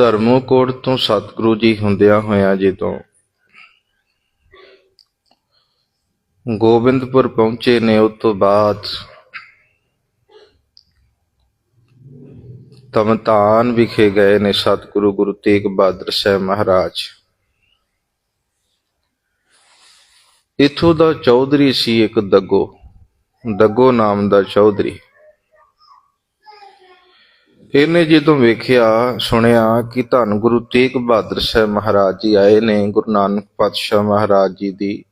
ਧਰਮੋਕੋਟ ਤੋਂ ਸਤਿਗੁਰੂ ਜੀ ਹੁੰਦਿਆਂ ਹੋਇਆਂ ਜਦੋਂ ਗੋਬਿੰਦਪੁਰ ਪਹੁੰਚੇ ਨੇ, ਉਸ ਤੋਂ ਬਾਅਦ ਤਮਤਾਨ ਵਿਖੇ ਗਏ ਨੇ ਸਤਿਗੁਰੂ ਗੁਰੂ ਤੇਗ ਬਹਾਦਰ ਸਾਹਿਬ ਮਹਾਰਾਜ। ਇਥੋਂ ਦਾ ਚੌਧਰੀ ਸੀ ਇੱਕ ਦੱਗੋ ਦੱਗੋ ਨਾਮ ਦਾ ਚੌਧਰੀ। ਇਹਨੇ ਜਦੋਂ ਵੇਖਿਆ, ਸੁਣਿਆ ਕਿ ਧੰਨ ਗੁਰੂ ਤੇਗ ਬਹਾਦਰ ਸਾਹਿਬ ਮਹਾਰਾਜ ਜੀ ਆਏ ਨੇ, ਗੁਰੂ ਨਾਨਕ ਪਾਤਸ਼ਾਹ ਮਹਾਰਾਜ ਜੀ ਦੀ।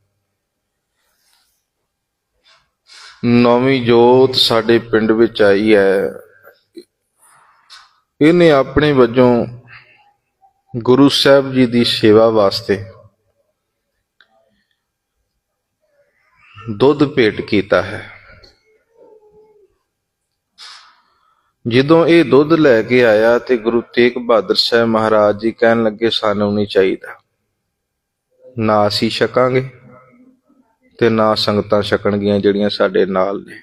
ਨੌਵੀਂ ਜੋਤ ਸਾਡੇ ਪਿੰਡ ਵਿੱਚ ਆਈ ਹੈ। ਇਹਨੇ ਆਪਣੇ ਵੱਜੋਂ ਗੁਰੂ ਸਾਹਿਬ ਜੀ ਦੀ ਸੇਵਾ ਵਾਸਤੇ ਦੁੱਧ ਭੇਟ ਕੀਤਾ ਹੈ। ਜਦੋਂ ਇਹ ਦੁੱਧ ਲੈ ਕੇ ਆਇਆ ਤੇ ਗੁਰੂ ਤੇਗ ਬਹਾਦਰ ਸਾਹਿਬ ਮਹਾਰਾਜ ਜੀ ਕਹਿਣ ਲੱਗੇ, ਸਾਨੂੰ ਨਹੀਂ ਚਾਹੀਦਾ। ਨਾ ਅਸੀਂ ਛਕਾਂਗੇ ਤੇ ਨਾ ਸੰਗਤਾਂ ਛਕਣਗੀਆਂ ਜਿਹੜੀਆਂ ਸਾਡੇ ਨਾਲ ਨੇ।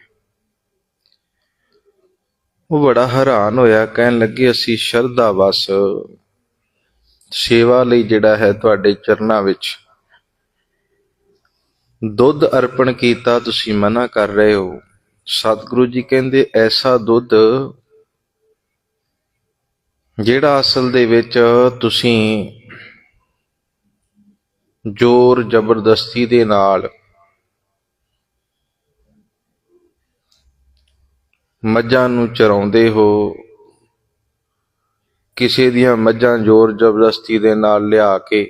ਉਹ ਬੜਾ ਹੈਰਾਨ ਹੋਇਆ, ਕਹਿਣ ਲੱਗੇ, ਅਸੀਂ ਸ਼ਰਧਾ ਵਸ ਸੇਵਾ ਲਈ ਜਿਹੜਾ ਹੈ ਤੁਹਾਡੇ ਚਰਨਾਂ ਵਿੱਚ। ਦੁੱਧ ਅਰਪਣ ਕੀਤਾ, ਤੁਸੀਂ ਮਨਾ ਕਰ ਰਹੇ ਹੋ। ਸਤਿਗੁਰੂ ਜੀ ਕਹਿੰਦੇ, ਐਸਾ ਦੁੱਧ ਜਿਹੜਾ ਅਸਲ ਦੇ ਵਿੱਚ ਤੁਸੀਂ ਜ਼ੋਰ ਜ਼ਬਰਦਸਤੀ ਦੇ ਨਾਲ ਮੱਝਾਂ ਨੂੰ ਚਰਾਉਂਦੇ ਹੋ, ਕਿਸੇ ਦੀਆਂ ਮੱਝਾਂ ਜ਼ੋਰ ਜ਼ਬਰਦਸਤੀ ਦੇ ਨਾਲ ਲਿਆ ਕੇ,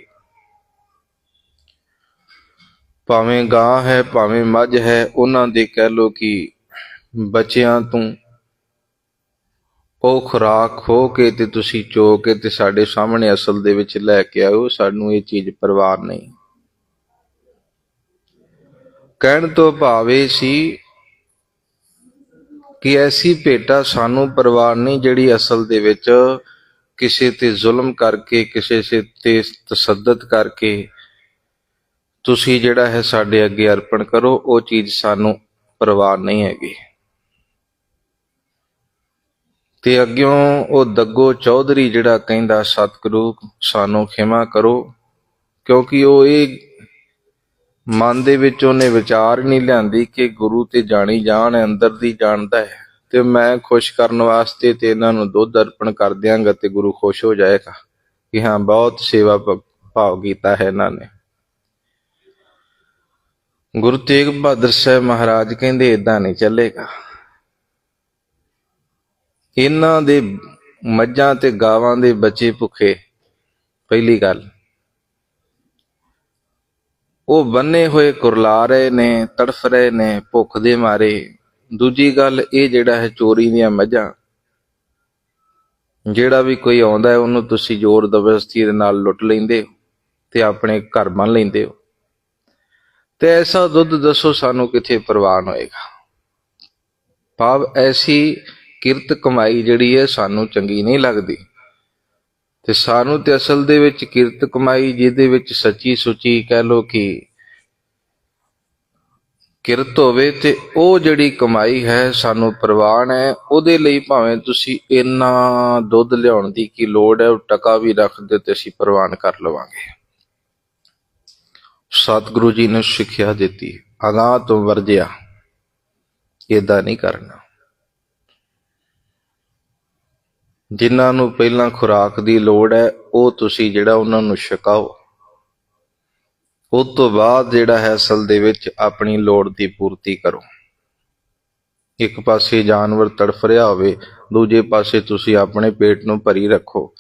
ਭਾਵੇਂ ਗਾਂ ਹੈ, ਭਾਵੇਂ ਮੱਝ ਹੈ, ਉਹਨਾਂ ਦੇ ਕਹਿ ਲੋ ਕਿ ਬੱਚਿਆਂ ਤੋਂ ਉਹ ਖੁਰਾਕ ਖੋ ਕੇ ਤੇ ਤੁਸੀਂ ਚੋ ਕੇ ਤੇ ਸਾਡੇ ਸਾਹਮਣੇ ਅਸਲ ਦੇ ਵਿੱਚ ਲੈ ਕੇ ਆਇਓ, ਸਾਨੂੰ ਇਹ ਚੀਜ਼ ਪਰਵਾਹ ਨਹੀਂ। ਕਹਿਣ ਤੋਂ ਭਾਵੇਂ ਸੀ ਕਿ ਐਸੀ ਭੇਟਾ ਸਾਨੂੰ ਪਰਵਾਹ ਨਹੀਂ ਜਿਹੜੀ ਅਸਲ ਦੇ ਵਿੱਚ ਕਿਸੇ ਤੇ ਜ਼ੁਲਮ ਕਰਕੇ, ਕਿਸੇ ਸੇ ਤੇ ਤਸੱਦਦ ਕਰਕੇ ਤੁਸੀਂ ਜਿਹੜਾ ਹੈ ਸਾਡੇ ਅੱਗੇ ਅਰਪਣ ਕਰੋ, ਉਹ ਚੀਜ਼ ਸਾਨੂੰ ਪਰਵਾਹ ਨਹੀਂ ਹੈਗੀ। ਤੇ ਅੱਗਿਓਂ ਉਹ ਦੱਗੋ ਚੌਧਰੀ ਜਿਹੜਾ ਕਹਿੰਦਾ, ਸਤਿਗੁਰੂ, ਸਾਨੂੰ ਖਿਮਾ ਕਰੋ। ਕਿਉਂਕਿ ਉਹ ਇਹ ਮਨ ਦੇ ਵਿੱਚ ਉਹਨੇ ਵਿਚਾਰ ਨਹੀਂ ਲਿਆਂਦੀ ਕਿ ਗੁਰੂ ਤੇ ਜਾਣੀ ਜਾਣ ਅੰਦਰ ਦੀ ਜਾਣਦਾ ਹੈ। ਤੇ ਮੈਂ ਖੁਸ਼ ਕਰਨ ਵਾਸਤੇ ਤੇ ਇਹਨਾਂ ਨੂੰ ਦੁੱਧ ਅਰਪਣ ਕਰ ਦਿਆਂਗਾ ਤੇ ਗੁਰੂ ਖੁਸ਼ ਹੋ ਜਾਏਗਾ ਕਿ ਹਾਂ, ਬਹੁਤ ਸੇਵਾ ਭਾਵ ਕੀਤਾ ਹੈ ਇਹਨਾਂ ਨੇ। ਗੁਰੂ ਤੇਗ ਬਹਾਦਰ ਸਾਹਿਬ ਮਹਾਰਾਜ ਕਹਿੰਦੇ ਇਦਾਂ ਨਹੀਂ ਚੱਲੇਗਾ। ਇਹਨਾਂ ਦੇ ਮੱਝਾਂ ਤੇ ਗਾਵਾਂ ਦੇ ਬੱਚੇ ਭੁੱਖੇ। ਪਹਿਲੀ ਗੱਲ। ਉਹ ਬੰਨੇ ਹੋਏ ਕੁਰਲਾ ਰਹੇ ਨੇ, ਤੜਫ ਰਹੇ ਨੇ, ਭੁੱਖ ਦੇ ਮਾਰੇ। ਦੂਜੀ ਗੱਲ ਇਹ ਜਿਹੜਾ ਹੈ ਚੋਰੀ ਦੀਆਂ ਮੱਝਾਂ, ਜਿਹੜਾ ਵੀ ਕੋਈ ਆਉਂਦਾ ਹੈ, ਉਹਨੂੰ ਤੁਸੀਂ ਜ਼ੋਰ ਜ਼ਬਰਦਸਤੀ ਦੇ ਨਾਲ ਲੁੱਟ ਲੈਂਦੇ ਹੋ ਤੇ ਆਪਣੇ ਘਰ ਬੰਨ ਲੈਂਦੇ ਹੋ। ਤੇ ਐਸਾ ਦੁੱਧ ਦੱਸੋ ਸਾਨੂੰ ਕਿੱਥੇ ਪ੍ਰਵਾਨ ਹੋਏਗਾ। ਭਾਵ ਐਸੀ ਕਿਰਤ ਕਮਾਈ ਜਿਹੜੀ ਹੈ ਸਾਨੂੰ ਚੰਗੀ ਨਹੀਂ ਲੱਗਦੀ। ਤੇ ਸਾਨੂੰ ਤੇ ਅਸਲ ਦੇ ਵਿੱਚ ਕਿਰਤ ਕਮਾਈ ਜਿਹਦੇ ਵਿੱਚ ਸੱਚੀ ਸੁੱਚੀ ਕਹਿ ਲੋ ਕਿ ਕਿਰਤ ਹੋਵੇ ਤੇ ਉਹ ਜਿਹੜੀ ਕਮਾਈ ਹੈ ਸਾਨੂੰ ਪ੍ਰਵਾਨ ਹੈ, ਉਹਦੇ ਲਈ ਭਾਵੇਂ ਤੁਸੀਂ ਇੰਨਾ ਦੁੱਧ ਲਿਆਉਣ ਦੀ ਕੀ ਲੋੜ ਹੈ, ਉਹ ਟਕਾ ਵੀ ਰੱਖ ਦਿਓ ਤੇ ਅਸੀਂ ਪ੍ਰਵਾਨ ਕਰ ਲਵਾਂਗੇ। ਸਤਿਗੁਰੂ ਜੀ ਨੇ ਸਿੱਖਿਆ ਦਿੱਤੀ, ਅਗਾਹ ਤੋਂ ਵਰਜਿਆ, ਏਦਾਂ ਨਹੀਂ ਕਰਨਾ। ਜਿਨ੍ਹਾਂ ਨੂੰ ਪਹਿਲਾਂ ਖੁਰਾਕ ਦੀ ਲੋੜ ਹੈ, ਉਹ ਤੁਸੀਂ ਜਿਹੜਾ ਉਹਨਾਂ ਨੂੰ ਛਕਾਓ। ਉਸ ਤੋਂ ਬਾਅਦ ਜਿਹੜਾ ਹੈ, ਅਸਲ ਦੇ ਵਿੱਚ ਆਪਣੀ ਲੋੜ ਦੀ ਪੂਰਤੀ ਕਰੋ। ਇੱਕ ਪਾਸੇ ਜਾਨਵਰ ਤੜਫ ਰਿਹਾ ਹੋਵੇ, ਦੂਜੇ ਪਾਸੇ ਤੁਸੀਂ ਆਪਣੇ ਪੇਟ ਨੂੰ ਭਰੀ ਰੱਖੋ।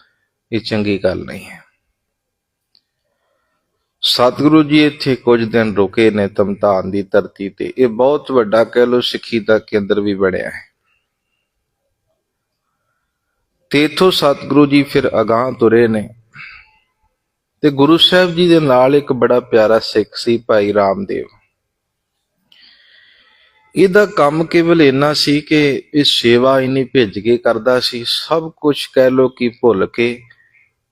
ਇਹ ਚੰਗੀ ਗੱਲ ਨਹੀਂ ਹੈ। ਸਤਿਗੁਰੂ ਜੀ ਇੱਥੇ ਕੁਝ ਦਿਨ ਰੁਕੇ ਨੇ ਤਮਤਾਨ ਦੀ ਧਰਤੀ ਤੇ। ਇਹ ਬਹੁਤ ਵੱਡਾ ਕਹਿ ਲੋ ਸਿੱਖੀ ਦਾ ਕੇਂਦਰ ਵੀ ਬਣਿਆ ਹੈ। ਤੇ ਇਥੋਂ ਸਤਿਗੁਰੂ ਜੀ ਫਿਰ ਅਗਾਹ ਤੁਰੇ ਨੇ। ਤੇ ਗੁਰੂ ਸਾਹਿਬ ਜੀ ਦੇ ਨਾਲ ਇੱਕ ਬੜਾ ਪਿਆਰਾ ਸਿੱਖ ਸੀ ਭਾਈ ਰਾਮਦੇਵ। ਇਹਦਾ ਕੰਮ ਕੇਵਲ ਇੰਨਾ ਸੀ ਕਿ ਇਹ ਸੇਵਾ ਇਨੀ ਭਿੱਜ ਕੇ ਕਰਦਾ ਸੀ, ਸਭ ਕੁਝ ਕਹਿ ਲੋ ਕਿ ਭੁੱਲ ਕੇ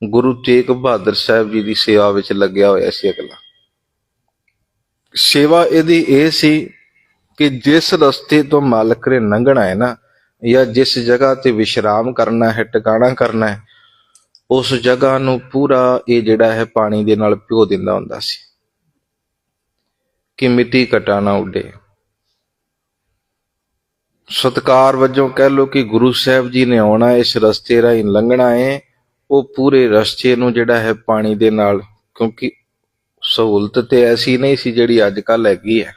ਗੁਰੂ ਤੇਗ ਬਹਾਦਰ ਸਾਹਿਬ ਜੀ ਦੀ ਸੇਵਾ ਵਿੱਚ ਲੱਗਿਆ ਹੋਇਆ ਸੀ ਅਗਲਾ। ਸੇਵਾ ਇਹਦੀ ਇਹ ਸੀ ਕਿ ਜਿਸ ਰਸਤੇ ਤੋਂ ਮਾਲਕ ਨੇ ਲੰਘਣਾ ਹੈ ਨਾ ਜਾਂ ਜਿਸ ਜਗ੍ਹਾ ਤੇ ਵਿਸ਼ਰਾਮ ਕਰਨਾ ਹੈ, ਟਿਕਾਣਾ ਕਰਨਾ ਹੈ, ਉਸ ਜਗ੍ਹਾ ਨੂੰ ਪੂਰਾ ਇਹ ਜਿਹੜਾ ਹੈ ਪਾਣੀ ਦੇ ਨਾਲ ਭਿਓ ਦਿੰਦਾ ਹੁੰਦਾ ਸੀ। ਕਿ ਮਿੱਟੀ ਕਟਾ ਨਾ ਉੱਡੇ। ਸਤਕਾਰ ਵਜੋਂ ਕਹਿ ਲੋ ਕਿ ਗੁਰੂ ਸਾਹਿਬ ਜੀ ਨੇ ਆਉਣਾ, ਇਸ ਰਸਤੇ ਰਾਹੀਂ ਲੰਘਣਾ ਹੈ, ਉਹ ਪੂਰੇ ਰਸਤੇ ਨੂੰ ਜਿਹੜਾ ਹੈ ਪਾਣੀ ਦੇ ਨਾਲ, ਕਿਉਂਕਿ ਸਹੂਲਤ ਤੇ ਐਸੀ ਨਹੀਂ ਸੀ ਜਿਹੜੀ ਅੱਜ ਕੱਲ ਹੈਗੀ ਹੈ।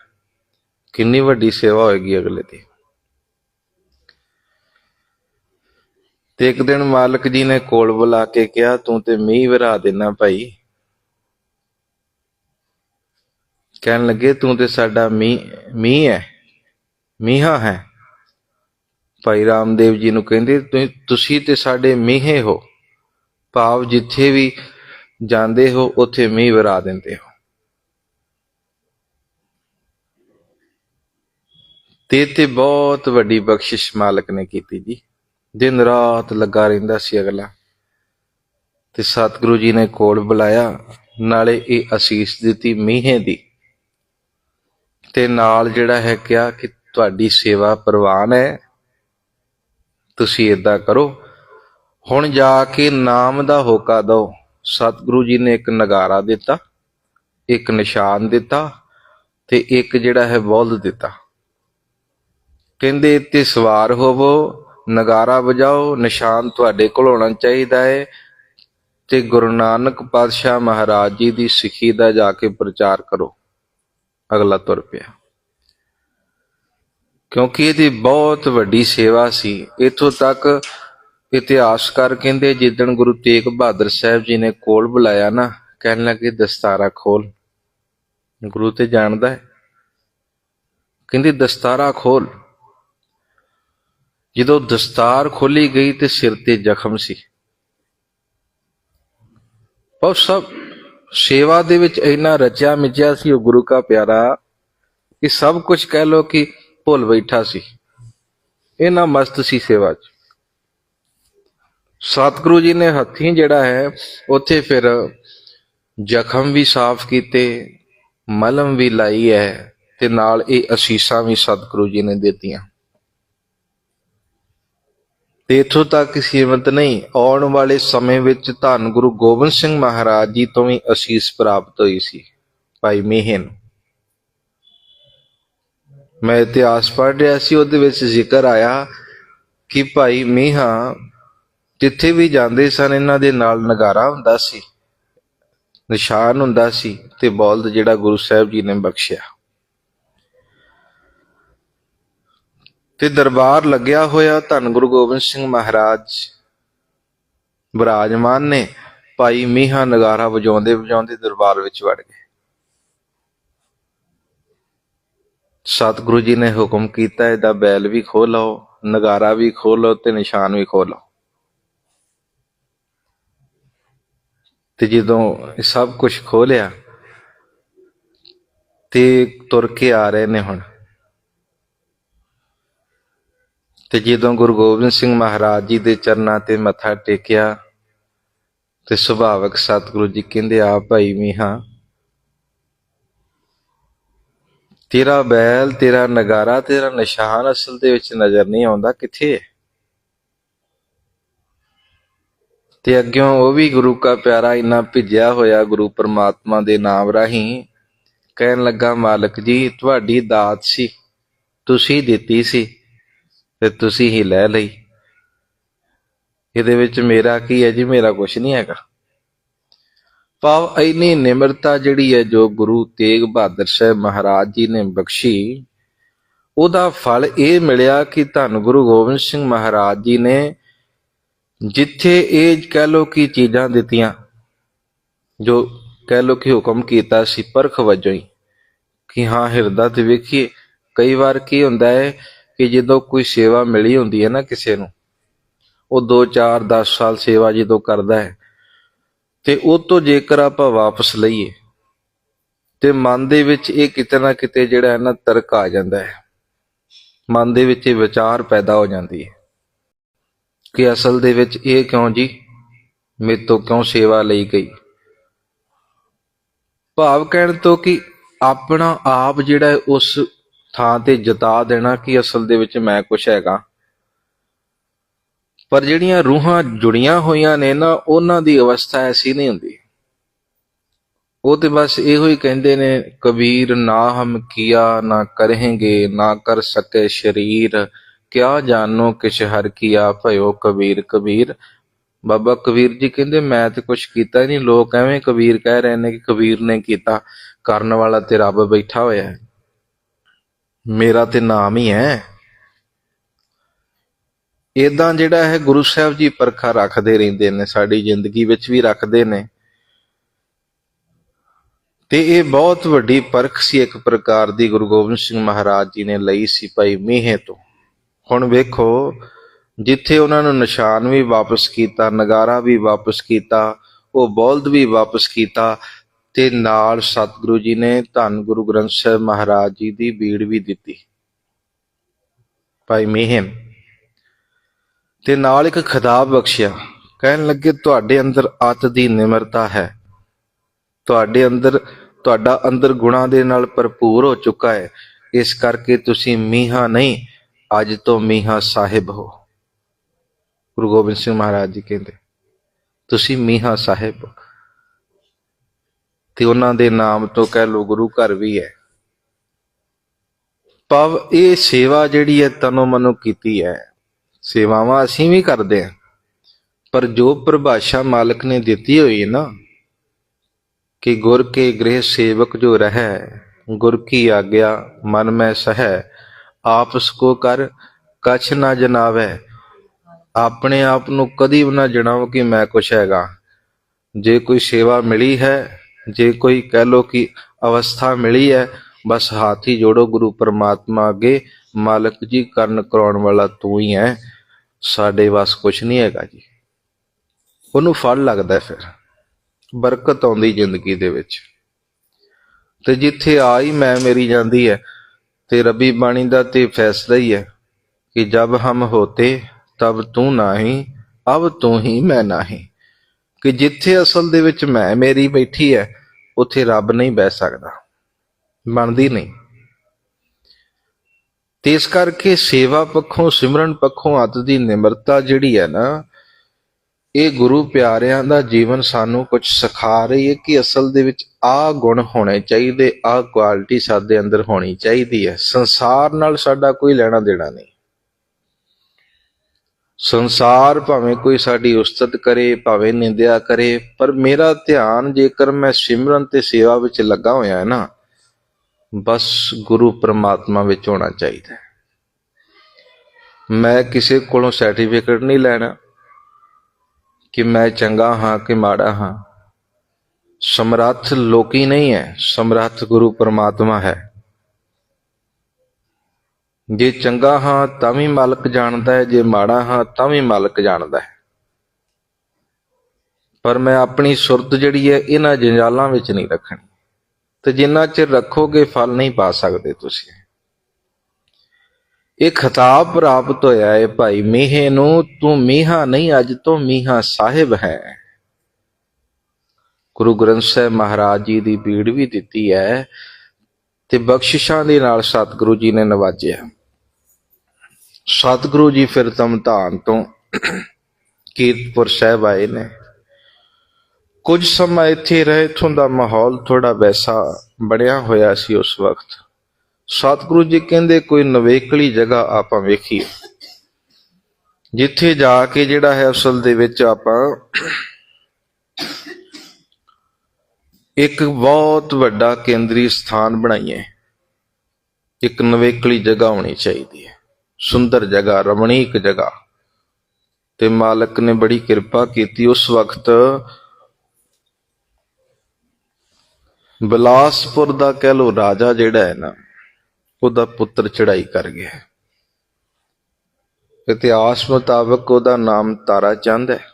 ਕਿੰਨੀ ਵੱਡੀ ਸੇਵਾ ਹੋਏਗੀ ਅਗਲੇ ਦੀ। ਤੇ ਇੱਕ ਦਿਨ ਮਾਲਕ ਜੀ ਨੇ ਕੋਲ ਬੁਲਾ ਕੇ ਕਿਹਾ, ਤੂੰ ਤੇ ਮੀਂਹ ਵਰਾ ਦੇਣਾ ਭਾਈ। ਕਹਿਣ ਲੱਗੇ, ਤੂੰ ਤੇ ਸਾਡਾ ਮੀਂਹ ਮੀਂਹ ਹੈ ਮੀਂਹਾ ਹੈ। ਭਾਈ ਰਾਮਦੇਵ ਜੀ ਨੂੰ ਕਹਿੰਦੇ, ਤੁਸੀਂ ਤੇ ਸਾਡੇ ਮੀਂਹੇ ਹੋ। ਭਾਵ ਜਿੱਥੇ ਵੀ ਜਾਂਦੇ ਹੋ, ਉੱਥੇ ਮੀਂਹ ਵਰਾ ਦਿੰਦੇ ਹੋ। ਤੇ ਤੇ ਬਹੁਤ ਵੱਡੀ ਬਖਸ਼ਿਸ਼ ਮਾਲਕ ਨੇ ਕੀਤੀ ਜੀ। ਦਿਨ ਰਾਤ ਲੱਗਾ ਰਹਿੰਦਾ ਸੀ ਅਗਲਾ। ਤੇ ਸਤਿਗੁਰੂ ਜੀ ਨੇ ਕੋਲ ਬੁਲਾਇਆ, ਨਾਲੇ ਇਹ ਅਸੀਸ ਦਿੱਤੀ ਮੀਂਹੇ ਦੀ। ਤੇ ਨਾਲ ਜਿਹੜਾ ਹੈ ਕਿਹਾ ਕਿ ਤੁਹਾਡੀ ਸੇਵਾ ਪ੍ਰਵਾਨ ਹੈ, ਤੁਸੀਂ ਇਦਾਂ ਕਰੋ। ਹੁਣ ਜਾ ਕੇ ਨਾਮ ਦਾ ਹੋਕਾ ਦਿਓ। ਸਤਿਗੁਰੂ ਜੀ ਨੇ ਇੱਕ ਨਗਾਰਾ ਦਿੱਤਾ, ਇੱਕ ਨਿਸ਼ਾਨ ਦਿੱਤਾ ਤੇ ਇੱਕ ਜਿਹੜਾ ਹੈ ਬੋਲ ਦਿੱਤਾ। ਕਹਿੰਦੇ ਇੱਥੇ ਸਵਾਰ ਹੋਵੋ ਨਗਾਰਾ ਵਜਾਓ, ਨਿਸ਼ਾਨ ਤੁਹਾਡੇ ਕੋਲ ਹੋਣਾ ਚਾਹੀਦਾ ਹੈ ਤੇ ਗੁਰੂ ਨਾਨਕ ਪਾਤਸ਼ਾਹ ਮਹਾਰਾਜ ਜੀ ਦੀ ਸਿੱਖੀ ਦਾ ਜਾ ਕੇ ਪ੍ਰਚਾਰ ਕਰੋ। ਅਗਲਾ ਤੁਰ ਪਿਆ। ਕਿਉਂਕਿ ਇਹਦੀ ਬਹੁਤ ਵੱਡੀ ਸੇਵਾ ਸੀ। ਇਥੋਂ ਤੱਕ ਇਤਿਹਾਸਕਾਰ ਕਹਿੰਦੇ ਜਿੱਦਣ ਗੁਰੂ ਤੇਗ ਬਹਾਦਰ ਸਾਹਿਬ ਜੀ ਨੇ ਕੋਲ ਬੁਲਾਇਆ ਨਾ, ਕਹਿਣ ਲੱਗੇ, ਦਸਤਾਰਾ ਖੋਲ। ਗੁਰੂ ਤੇ ਜਾਣਦਾ ਹੈ। ਕਹਿੰਦੇ, ਦਸਤਾਰਾ ਖੋਲ। ਜਦੋਂ ਦਸਤਾਰ ਖੋਲੀ ਗਈ ਤੇ ਸਿਰ ਤੇ ਜ਼ਖਮ ਸੀ। ਪਰ ਸਭ ਸੇਵਾ ਦੇ ਵਿੱਚ ਇੰਨਾ ਰਚਿਆ ਮਿਚਿਆ ਸੀ ਉਹ ਗੁਰੂ ਕਾ ਪਿਆਰਾ ਕਿ ਸਭ ਕੁਝ ਕਹਿ ਲੋ ਕਿ ਭੁੱਲ ਬੈਠਾ ਸੀ। ਇੰਨਾ ਮਸਤ ਸੀ ਸੇਵਾ 'ਚ। ਸਤਿਗੁਰੂ ਜੀ ਨੇ ਹੱਥੀਂ ਜਿਹੜਾ ਹੈ, ਉੱਥੇ ਫਿਰ ਜ਼ਖਮ ਵੀ ਸਾਫ਼ ਕੀਤੇ, ਮਲਮ ਵੀ ਲਾਈ ਹੈ ਤੇ ਨਾਲ ਇਹ ਅਸੀਸਾਂ ਵੀ ਸਤਿਗੁਰੂ ਜੀ ਨੇ ਦਿੱਤੀਆਂ। ਇਥੋਂ ਤੱਕ ਸੀਮਤ ਨਹੀਂ, ਆਉਣ ਵਾਲੇ ਸਮੇਂ ਵਿੱਚ ਧੰਨ ਗੁਰੂ ਗੋਬਿੰਦ ਸਿੰਘ ਮਹਾਰਾਜ ਜੀ ਤੋਂ ਵੀ ਅਸੀਸ ਪ੍ਰਾਪਤ ਹੋਈ ਸੀ। ਭਾਈ ਮੀਹੇ ਨੂੰ ਮੈਂ ਇਤਿਹਾਸ ਪੜ੍ਹ ਰਿਹਾ ਸੀ, ਉਹਦੇ ਵਿੱਚ ਜ਼ਿਕਰ ਆਇਆ ਕਿ ਭਾਈ ਮੀਹਾ ਜਿੱਥੇ ਵੀ ਜਾਂਦੇ ਸਨ, ਇਹਨਾਂ ਦੇ ਨਾਲ ਨਗਾਰਾ ਹੁੰਦਾ ਸੀ, ਨਿਸ਼ਾਨ ਹੁੰਦਾ ਸੀ ਤੇ ਬੌਲਦ ਜਿਹੜਾ ਗੁਰੂ ਸਾਹਿਬ ਜੀ ਨੇ ਬਖਸ਼ਿਆ। ਤੇ ਦਰਬਾਰ ਲੱਗਿਆ ਹੋਇਆ ਧੰਨ ਗੁਰੂ ਗੋਬਿੰਦ ਸਿੰਘ ਮਹਾਰਾਜ। ਬਰਾਜਮਾਨ ਨੇ ਭਾਈ ਮੀਹਾ ਨਗਾਰਾ ਵਜਾਉਂਦੇ ਵਜਾਉਂਦੇ ਦਰਬਾਰ ਵਿੱਚ ਵੜ ਗਏ। ਸਤਿਗੁਰੂ ਜੀ ਨੇ ਹੁਕਮ ਕੀਤਾ, ਇਹਦਾ ਬੈਲ ਵੀ ਖੋਲੋ ਨਗਾਰਾ ਵੀ ਖੋਲੋ ਤੇ ਨਿਸ਼ਾਨ ਵੀ ਖੋਲੋ ਤੇ ਜਦੋਂ ਇਹ ਸਭ ਕੁਝ ਖੋਲਿਆ ਤੇ ਤੁਰ ਕੇ ਆ ਰਹੇ ਨੇ ਹੁਣ। ਤੇ ਜਦੋਂ ਗੁਰੂ ਗੋਬਿੰਦ ਸਿੰਘ ਮਹਾਰਾਜ ਜੀ ਦੇ ਚਰਨਾਂ ਤੇ ਮੱਥਾ ਟੇਕਿਆ ਤੇ ਸੁਭਾਵਕ ਸਤਿਗੁਰੂ ਜੀ ਕਹਿੰਦੇ ਆ ਭਾਈ ਮੀਹਾ ਤੇਰਾ ਬੈਲ, ਤੇਰਾ ਨਗਾਰਾ, ਤੇਰਾ ਨਿਸ਼ਾਨ ਅਸਲ ਦੇ ਵਿੱਚ ਨਜ਼ਰ ਨਹੀਂ ਆਉਂਦਾ, ਕਿੱਥੇ ਹੈ? ਤੇ ਅੱਗਿਓਂ ਉਹ ਵੀ ਗੁਰੂ ਕਾ ਪਿਆਰਾ ਇੰਨਾ ਭਿੱਜਿਆ ਹੋਇਆ ਗੁਰੂ ਪਰਮਾਤਮਾ ਦੇ ਨਾਮ ਰਾਹੀਂ ਕਹਿਣ ਲੱਗਾ, ਮਾਲਕ ਜੀ, ਤੁਹਾਡੀ ਦਾਤ ਸੀ, ਤੁਸੀਂ ਦਿੱਤੀ ਸੀ। ਤੇ ਤੁਸੀਂ ਹੀ ਲੈ ਲਈ। ਇਹਦੇ ਵਿੱਚ ਮੇਰਾ ਕੀ ਹੈ ਜੀ? ਮੇਰਾ ਕੁਝ ਨਹੀਂ ਹੈਗਾ। ਭਾਵ ਇੰਨੀ ਨਿਮਰਤਾ ਜਿਹੜੀ ਹੈ ਜੋ ਗੁਰੂ ਤੇਗ ਬਹਾਦਰ ਸਾਹਿਬ ਮਹਾਰਾਜ ਜੀ ਨੇ ਬਖਸ਼ੀ, ਉਹਦਾ ਫਲ ਇਹ ਮਿਲਿਆ ਕਿ ਧੰਨ ਗੁਰੂ ਗੋਬਿੰਦ ਸਿੰਘ ਮਹਾਰਾਜ ਜੀ ਨੇ ਜਿੱਥੇ ਇਹ ਕਹਿ ਲੋ ਕਿ ਚੀਜ਼ਾਂ ਦਿੱਤੀਆਂ, ਜੋ ਕਹਿ ਲੋ ਕਿ ਹੁਕਮ ਕੀਤਾ ਸੀ, ਪਰਖ ਵਜੋਂ ਹੀ, ਕਿ ਹਾਂ ਹਿਰਦਾ ਤੇ ਵੇਖੀਏ, ਕਈ ਵਾਰ ਕੀ ਹੁੰਦਾ ਹੈ ਕਿ ਜਦੋਂ ਕੋਈ ਸੇਵਾ ਮਿਲੀ ਹੁੰਦੀ ਹੈ ਨਾ ਕਿਸੇ ਨੂੰ, ਉਹ 2 4 10 ਸਾਲ ਸੇਵਾ ਜਦੋਂ ਕਰਦਾ ਹੈ, ਤੇ ਉਹ ਤੋਂ ਜੇਕਰ ਆਪਾਂ ਵਾਪਸ ਲਈਏ, ਤੇ ਮਨ ਦੇ ਵਿੱਚ ਇਹ ਕਿਤੇ ਨਾ ਕਿਤੇ ਜਿਹੜਾ ਹੈ ਨਾ ਤਰਕ ਆ ਜਾਂਦਾ ਹੈ। ਮਨ ਦੇ ਵਿੱਚ ਇਹ ਵਿਚਾਰ ਪੈਦਾ ਹੋ ਜਾਂਦੀ ਹੈ ਕਿ ਅਸਲ ਦੇ ਵਿੱਚ ਇਹ ਕਿਉਂ ਜੀ ਮੇਰੇ ਤੋਂ ਕਿਉਂ ਸੇਵਾ ਲਈ ਗਈ? ਭਾਵ ਕਹਿਣ ਤੋਂ ਕਿ ਆਪਣਾ ਆਪ ਜਿਹੜਾ ਉਸ ਥਾਂ ਤੇ ਜਤਾ ਦੇਣਾ ਕਿ ਅਸਲ ਦੇ ਵਿੱਚ ਮੈਂ ਕੁਛ ਹੈਗਾ। ਪਰ ਜਿਹੜੀਆਂ ਰੂਹਾਂ ਜੁੜੀਆਂ ਹੋਈਆਂ ਨੇ ਨਾ, ਉਹਨਾਂ ਦੀ ਅਵਸਥਾ ਐਸੀ ਨਹੀਂ ਹੁੰਦੀ। ਉਹ ਤੇ ਬਸ ਇਹੋ ਹੀ ਕਹਿੰਦੇ ਨੇ, ਕਬੀਰ ਨਾ ਹਮ ਕੀਆ, ਨਾ ਕਰਹਿੰਗੇ, ਨਾ ਕਰ ਸਕੇ ਸ਼ਰੀਰ। ਕਿਆ ਜਾਣੋ ਕਿਛ ਹਰ ਕੀਆ, ਭਇਓ ਕਬੀਰ ਕਬੀਰ। ਬਾਬਾ ਕਬੀਰ ਜੀ ਕਹਿੰਦੇ, ਮੈਂ ਤੇ ਕੁਝ ਕੀਤਾ ਹੀ ਨਹੀਂ। ਲੋਕ ਐਵੇਂ ਕਬੀਰ ਕਹਿ ਰਹੇ ਨੇ ਕਿ ਕਬੀਰ ਨੇ ਕੀਤਾ। ਕਰਨ ਵਾਲਾ ਤੇ ਰੱਬ ਬੈਠਾ ਹੋਇਆ ਹੈ। ਮੇਰਾ ਤੇ ਨਾਮ ਹੀ ਹੈ। ਇਦਾਂ ਜਿਹੜਾ ਹੈ ਗੁਰੂ ਸਾਹਿਬ ਜੀ ਪਰਖਾ ਰੱਖਦੇ ਰਹਿੰਦੇ ਨੇ, ਸਾਡੀ ਜ਼ਿੰਦਗੀ ਵਿੱਚ ਵੀ ਰੱਖਦੇ ਨੇ। ਤੇ ਇਹ ਬਹੁਤ ਵੱਡੀ ਪਰਖ ਸੀ, ਇੱਕ ਪ੍ਰਕਾਰ ਦੀ ਗੁਰੂ ਗੋਬਿੰਦ ਸਿੰਘ ਮਹਾਰਾਜ ਜੀ ਨੇ ਲਈ ਸੀ ਭਾਈ ਮੀਹੇ ਤੋਂ। ਹੁਣ ਵੇਖੋ, ਜਿੱਥੇ ਉਹਨਾਂ ਨੂੰ ਨਿਸ਼ਾਨ ਵੀ ਵਾਪਸ ਕੀਤਾ, ਨਗਾਰਾ ਵੀ ਵਾਪਸ ਕੀਤਾ, ਉਹ ਬੋਲਦ ਵੀ ਵਾਪਸ ਕੀਤਾ ਤੇ ਨਾਲ ਸਤਿਗੁਰੂ ਜੀ ਨੇ ਧੰਨ ਗੁਰੂ ਗ੍ਰੰਥ ਸਾਹਿਬ ਮਹਾਰਾਜ ਜੀ ਦੀ ਬੀੜ ਵੀ ਦਿੱਤੀ। ਭਾਈ ਮੀਹਮ ਤੇ ਨਾਲ ਇੱਕ ਖਿਤਾਬ ਬਖਸ਼ਿਆ। ਕਹਿਣ ਲੱਗੇ, ਤੁਹਾਡੇ ਅੰਦਰ ਅਤ ਦੀ ਨਿਮਰਤਾ ਹੈ। ਤੁਹਾਡੇ ਅੰਦਰ, ਤੁਹਾਡਾ ਅੰਦਰ ਗੁਣਾਂ ਦੇ ਨਾਲ ਭਰਪੂਰ ਹੋ ਚੁੱਕਾ ਹੈ। ਇਸ ਕਰਕੇ ਤੁਸੀਂ ਮੀਹਾ ਨਹੀਂ, ਅੱਜ ਤੋਂ ਮੀਹਾ ਸਾਹਿਬ ਹੋ। ਗੁਰੂ ਗੋਬਿੰਦ ਸਿੰਘ ਮਹਾਰਾਜ ਜੀ ਕਹਿੰਦੇ, ਤੁਸੀਂ ਮੀਹਾ ਸਾਹਿਬ ਹੋ। ਤੇ ਉਹਨਾਂ ਦੇ ਨਾਮ ਤੋਂ ਕਹਿ ਲੋ ਗੁਰੂ ਘਰ ਵੀ ਹੈ। ਪਵ ਇਹ ਸੇਵਾ ਜਿਹੜੀ ਹੈ ਤਨੋ ਮਨੋ ਕੀਤੀ ਹੈ। ਸੇਵਾਵਾਂ ਅਸੀਂ ਵੀ ਕਰਦੇ ਹਾਂ। ਪਰ ਜੋ ਪਰਿਭਾਸ਼ਾ ਮਾਲਕ ਨੇ ਦਿੱਤੀ ਹੋਈ ਹੈ ਨਾ, ਕਿ ਗੁਰ ਕੇ ਗ੍ਰਹਿ ਸੇਵਕ ਜੋ ਰਹੈ, ਗੁਰ ਕੀ ਆਗਿਆ ਮਨ ਮੈਂ ਸਹੈ ਆਪਸ ਕੋ ਕਰ, ਕਛ ਨਾ ਜਨਾਵੇ। ਆਪਣੇ ਆਪ ਨੂੰ ਕਦੀ ਵੀ ਨਾ ਜਣਾਓ ਕਿ ਮੈਂ ਕੁਛ ਹੈਗਾ। ਜੇ ਕੋਈ ਸੇਵਾ ਮਿਲੀ ਹੈ ਜੇ ਕੋਈ ਕਹਿ ਲੋ ਕਿ ਅਵਸਥਾ ਮਿਲੀ ਹੈ, ਬਸ ਹੱਥ ਹੀ ਜੋੜੋ ਗੁਰੂ ਪਰਮਾਤਮਾ ਅੱਗੇ, ਮਾਲਕ ਜੀ ਕਰਨ ਕਰਾਉਣ ਵਾਲਾ ਤੂੰ ਹੀ ਹੈ। ਸਾਡੇ ਵੱਸ ਕੁਛ ਨਹੀਂ ਹੈਗਾ ਜੀ। ਉਹਨੂੰ ਫਲ ਲੱਗਦਾ ਫਿਰ, ਬਰਕਤ ਆਉਂਦੀ ਜ਼ਿੰਦਗੀ ਦੇ ਵਿੱਚ। ਤੇ ਜਿੱਥੇ ਆਈ ਮੈਂ ਮੇਰੀ ਜਾਂਦੀ ਹੈ, ਤੇ ਰੱਬੀ ਬਾਣੀ ਦਾ ਤੇ ਫੈਸਲਾ ਹੀ ਹੈ ਕਿ ਜਬ ਹਮ ਹੋਤੇ, ਤਬ ਤੂੰ ਨਹੀਂ, ਅਬ ਤੂੰ ਹੀ ਮੈਂ ਨਹੀਂ। ਕਿ ਜਿੱਥੇ ਅਸਲ ਦੇ ਵਿੱਚ ਮੈਂ, ਮੇਰੀ ਬੈਠੀ ਹੈ, ਉੱਥੇ ਰੱਬ ਨਹੀਂ ਬਹਿ ਸਕਦਾ। ਬਣਦੀ ਨਹੀਂ। ਤੇ ਇਸ ਕਰਕੇ ਸੇਵਾ ਪੱਖੋਂ, ਸਿਮਰਨ ਪੱਖੋਂ, ਅਤ ਦੀ ਨਿਮਰਤਾ ਜਿਹੜੀ ਹੈ ਨਾ, ਇਹ ਗੁਰੂ ਪਿਆਰਿਆਂ ਦਾ ਜੀਵਨ ਸਾਨੂੰ ਕੁਝ ਸਿਖਾ ਰਹੀ ਹੈ ਕਿ ਅਸਲ ਦੇ ਵਿੱਚ ਆਹ ਗੁਣ ਹੋਣੇ ਚਾਹੀਦੇ, ਆਹ ਕੁਆਲਿਟੀ ਸਾਡੇ ਅੰਦਰ ਹੋਣੀ ਚਾਹੀਦੀ ਹੈ। ਸੰਸਾਰ ਨਾਲ ਸਾਡਾ ਕੋਈ ਲੈਣਾ ਦੇਣਾ ਨਹੀਂ। ਸੰਸਾਰ ਭਾਵੇਂ ਕੋਈ ਸਾਡੀ ਉਸਤਤ ਕਰੇ, ਭਾਵੇਂ ਨਿੰਦਿਆ ਕਰੇ, ਪਰ ਮੇਰਾ ਧਿਆਨ ਜੇਕਰ ਮੈਂ ਸਿਮਰਨ ਤੇ ਸੇਵਾ ਵਿੱਚ ਲੱਗਾ ਹੋਇਆ ਹੈ ਨਾ, ਬਸ ਗੁਰੂ ਪ੍ਰਮਾਤਮਾ ਵਿੱਚ ਹੋਣਾ ਚਾਹੀਦਾ ਹੈ। ਮੈਂ ਕਿਸੇ ਕੋਲੋਂ ਸਰਟੀਫਿਕੇਟ ਨਹੀਂ ਲੈਣਾ ਕਿ ਮੈਂ ਚੰਗਾ ਹਾਂ ਕਿ ਮਾੜਾ ਹਾਂ ਸਮਰੱਥ ਲੋਕੀ ਨਹੀਂ ਹੈ, ਸਮਰੱਥ ਗੁਰੂ ਪ੍ਰਮਾਤਮਾ ਹੈ ਜੇ ਚੰਗਾ ਹਾਂ ਤਾਂ ਵੀ ਮਾਲਕ ਜਾਣਦਾ ਹੈ, ਜੇ ਮਾੜਾ ਹਾਂ ਤਾਂ ਵੀ ਮਾਲਕ ਜਾਣਦਾ ਹੈ। ਪਰ ਮੈਂ ਆਪਣੀ ਸੁਰਤ ਜਿਹੜੀ ਹੈ, ਇਹਨਾਂ ਜੰਜਾਲਾਂ ਵਿੱਚ ਨਹੀਂ ਰੱਖਣੀ। ਤੇ ਜਿੰਨਾ ਚਿਰ ਰੱਖੋਗੇ ਫਲ ਨਹੀਂ ਪਾ ਸਕਦੇ ਤੁਸੀਂ। ਇਹ ਖਿਤਾਬ ਪ੍ਰਾਪਤ ਹੋਇਆ ਹੈ, ਭਾਈ ਮੀਹੇ ਨੂੰ, ਤੂੰ ਮੀਹਾ ਨਹੀਂ, ਅੱਜ ਤੋਂ ਮੀਹਾ ਸਾਹਿਬ ਹੈ। ਗੁਰੂ ਗ੍ਰੰਥ ਸਾਹਿਬ ਮਹਾਰਾਜ ਜੀ ਦੀ ਬੀੜ ਵੀ ਦਿੱਤੀ ਹੈ ਤੇ ਬਖਸ਼ਿਸ਼ਾਂ ਦੇ ਨਾਲ ਸਤਿਗੁਰੂ ਜੀ ਨੇ ਨਵਾਜਿਆ। ਸਤਿਗੁਰੂ ਜੀ ਫਿਰ ਤਮਧਾਨ ਤੋਂ ਕੀਰਤਪੁਰ ਸਾਹਿਬ ਆਏ ਨੇ। ਕੁਝ ਸਮਾਂ ਇੱਥੇ ਰਹੇ, ਇੱਥੋਂ ਦਾ ਮਾਹੌਲ ਥੋੜਾ ਵੈਸਾ ਬਣਿਆ ਹੋਇਆ ਸੀ ਉਸ ਵਕਤ। ਸਤਿਗੁਰੂ ਜੀ ਕਹਿੰਦੇ, ਕੋਈ ਨਵੇਕਲੀ ਜਗ੍ਹਾ ਆਪਾਂ ਵੇਖੀਏ ਜਿੱਥੇ ਜਾ ਕੇ ਜਿਹੜਾ ਹੈ ਅਸਲ ਦੇ ਵਿੱਚ ਆਪਾਂ ਇੱਕ ਬਹੁਤ ਵੱਡਾ ਕੇਂਦਰੀ ਸਥਾਨ ਬਣਾਈਏ। ਇੱਕ ਨਵੇਕਲੀ ਜਗ੍ਹਾ ਹੋਣੀ ਚਾਹੀਦੀ ਹੈ। ਸੁੰਦਰ ਜਗ੍ਹਾ, ਰਮਣੀਕ ਜਗ੍ਹਾ। ਤੇ ਮਾਲਕ ਨੇ ਬੜੀ ਕਿਰਪਾ ਕੀਤੀ ਉਸ ਵਕਤ। ਬਿਲਾਸਪੁਰ ਦਾ ਕਹਿ ਲੋ ਰਾਜਾ ਜਿਹੜਾ ਹੈ ਨਾ, ਉਹਦਾ ਪੁੱਤਰ ਚੜਾਈ ਕਰ ਗਿਆ ਇਤਿਹਾਸ ਮੁਤਾਬਕ ਉਹਦਾ ਨਾਮ ਤਾਰਾ ਚੰਦ ਹੈ।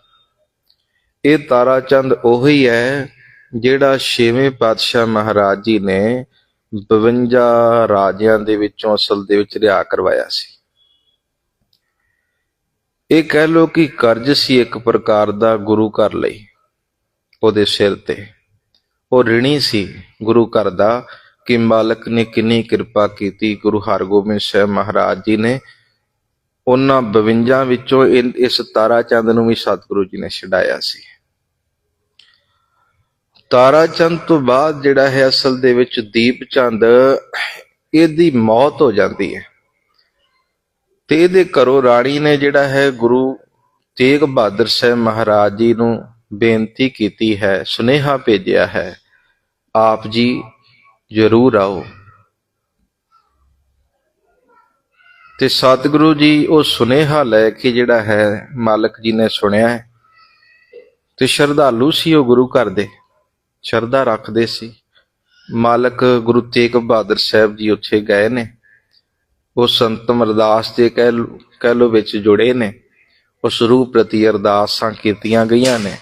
ਇਹ ਤਾਰਾ ਚੰਦ ਉਹੀ ਹੈ ਜਿਹੜਾ ਛੇਵੇਂ ਪਾਤਸ਼ਾਹ ਮਹਾਰਾਜ ਜੀ ਨੇ 52 ਰਾਜਿਆਂ ਦੇ ਵਿੱਚੋਂ ਅਸਲ ਦੇ ਵਿੱਚ ਰਿਹਾ ਕਰਵਾਇਆ ਸੀ। ਇਹ ਕਹਿ ਲੋ ਕਿ ਕਰਜ਼ ਸੀ ਇੱਕ ਪ੍ਰਕਾਰ ਦਾ ਗੁਰੂ ਘਰ ਲਈ, ਉਹਦੇ ਸਿਰ ਤੇ। ਉਹ ਰਿਣੀ ਸੀ ਗੁਰੂ ਘਰ ਦਾ ਕਿ ਮਾਲਕ ਨੇ ਕਿੰਨੀ ਕਿਰਪਾ ਕੀਤੀ, ਗੁਰੂ ਹਰਗੋਬਿੰਦ ਸਾਹਿਬ ਮਹਾਰਾਜ ਜੀ ਨੇ ਉਹਨਾਂ 52 ਵਿੱਚੋਂ ਇਨ- ਇਸ ਤਾਰਾ ਚੰਦ ਨੂੰ ਵੀ ਸਤਿਗੁਰੂ ਜੀ ਨੇ ਛਡਾਇਆ ਸੀ। ਤਾਰਾ ਚੰਦ ਤੋਂ ਬਾਅਦ ਜਿਹੜਾ ਹੈ ਅਸਲ ਦੇ ਵਿੱਚ ਦੀਪ ਚੰਦ, ਇਹਦੀ ਮੌਤ ਹੋ ਜਾਂਦੀ ਹੈ। ਤੇ ਇਹਦੇ ਘਰੋਂ ਰਾਣੀ ਨੇ ਜਿਹੜਾ ਹੈ ਗੁਰੂ ਤੇਗ ਬਹਾਦਰ ਸਾਹਿਬ ਮਹਾਰਾਜ ਜੀ ਨੂੰ ਬੇਨਤੀ ਕੀਤੀ ਹੈ, ਸੁਨੇਹਾ ਭੇਜਿਆ ਹੈ, ਆਪ ਜੀ ਜ਼ਰੂਰ ਆਓ। ਤੇ ਸਤਿਗੁਰੂ ਜੀ ਉਹ ਸੁਨੇਹਾ ਲੈ ਕੇ ਜਿਹੜਾ ਹੈ ਮਾਲਕ ਜੀ ਨੇ ਸੁਣਿਆ ਹੈ ਤੇ ਸ਼ਰਧਾਲੂ ਸੀ ਉਹ ਗੁਰੂ ਘਰ ਦੇ। ਸ਼ਰਧਾ ਰੱਖਦੇ ਸੀ। ਮਾਲਕ ਗੁਰੂ ਤੇਗ ਬਹਾਦਰ ਸਾਹਿਬ ਜੀ ਉੱਥੇ ਗਏ ਨੇ। ਉਹ ਸੰਤ ਅਰਦਾਸ ਦੇ ਕਹਿ ਲਓ- ਕਹਿ ਲੋ ਵਿੱਚ ਜੁੜੇ ਨੇ। ਉਸ ਰੂਹ ਪ੍ਰਤੀ ਅਰਦਾਸਾਂ ਕੀਤੀਆਂ ਗਈਆਂ ਨੇ।